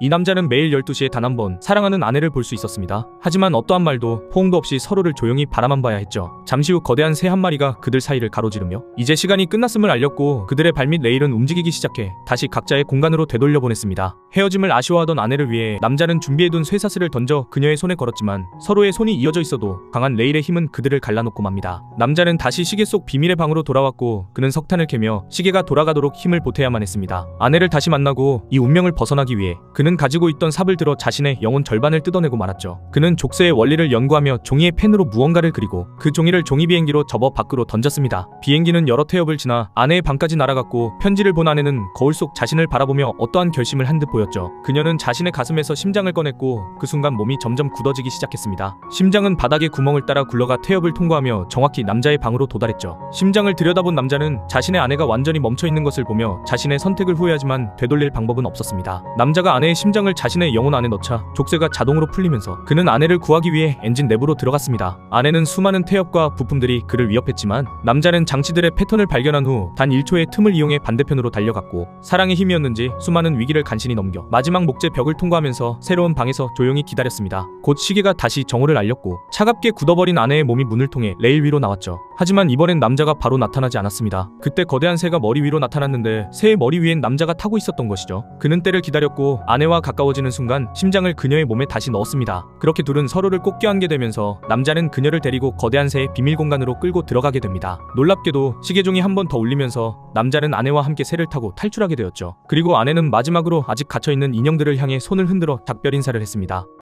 이 남자는 매일 12시에 단 한 번 사랑하는 아내를 볼 수 있었습니다. 하지만 어떠한 말도 포옹도 없이 서로를 조용히 바라만 봐야 했죠. 잠시 후 거대한 새 한 마리가 그들 사이를 가로지르며 이제 시간이 끝났음을 알렸고 그들의 발밑 레일은 움직이기 시작해 다시 각자의 공간으로 되돌려 보냈습니다. 헤어짐을 아쉬워하던 아내를 위해 남자는 준비해둔 쇠사슬을 던져 그녀의 손에 걸었지만 서로의 손이 이어져 있어도 강한 레일의 힘은 그들을 갈라놓고 맙니다. 남자는 다시 시계 속 비밀의 방으로 돌아왔고 그는 석탄을 캐며 시계가 돌아가도록 힘을 보태야만 했습니다. 아내를 다시 만나고 이 운명을 벗어나기 위해 그는 가지고 있던 삽을 들어 자신의 영혼 절반을 뜯어내고 말았죠. 그는 족쇄의 원리를 연구하며 종이의 펜으로 무언가를 그리고 그 종이를 종이 비행기로 접어 밖으로 던졌습니다. 비행기는 여러 태엽을 지나 아내의 방까지 날아갔고 편지를 본 아내는 거울 속 자신을 바라보며 어떠한 결심을 한 듯 보였죠. 그녀는 자신의 가슴에서 심장을 꺼냈고 그 순간 몸이 점점 굳어지기 시작했습니다. 심장은 바닥의 구멍을 따라 굴러가 태엽을 통과하며 정확히 남자의 방으로 도달했죠. 심장을 들여다본 남자는 자신의 아내가 완전히 멈춰 있는 것을 보며 자신의 선택을 후회하지만 되돌릴 방법은 없었습니다. 남자가 아내의 심장을 자신의 영혼 안에 넣자 족쇄가 자동으로 풀리면서 그는 아내를 구하기 위해 엔진 내부로 들어갔습니다. 아내는 수많은 태엽과 부품들이 그를 위협했지만 남자는 장치들의 패턴을 발견한 후 단 1초의 틈을 이용해 반대편으로 달려갔고 사랑의 힘이었는지 수많은 위기를 간신히 넘겨 마지막 목재 벽을 통과하면서 새로운 방에서 조용히 기다렸습니다. 곧 시계가 다시 정오를 알렸고 차갑게 굳어버린 아내의 몸이 문을 통해 레일 위로 나왔죠. 하지만 이번엔 남자가 바로 나타나지 않았습니다. 그때 거대한 새가 머리 위로 나타났는데 새의 머리 위엔 남자가 타고 있었던 것이죠. 그는 때를 기다렸고 아내와 가까워지는 순간 심장을 그녀의 몸에 다시 넣었습니다. 그렇게 둘은 서로를 꼭 껴안게 되면서 남자는 그녀를 데리고 거대한 새의 비밀 공간으로 끌고 들어가게 됩니다. 놀랍게도 시계종이 한 번 더 울리면서 남자는 아내와 함께 새를 타고 탈출하게 되었죠. 그리고 아내는 마지막으로 아직 갇혀있는 인형들을 향해 손을 흔들어 작별 인사를 했습니다.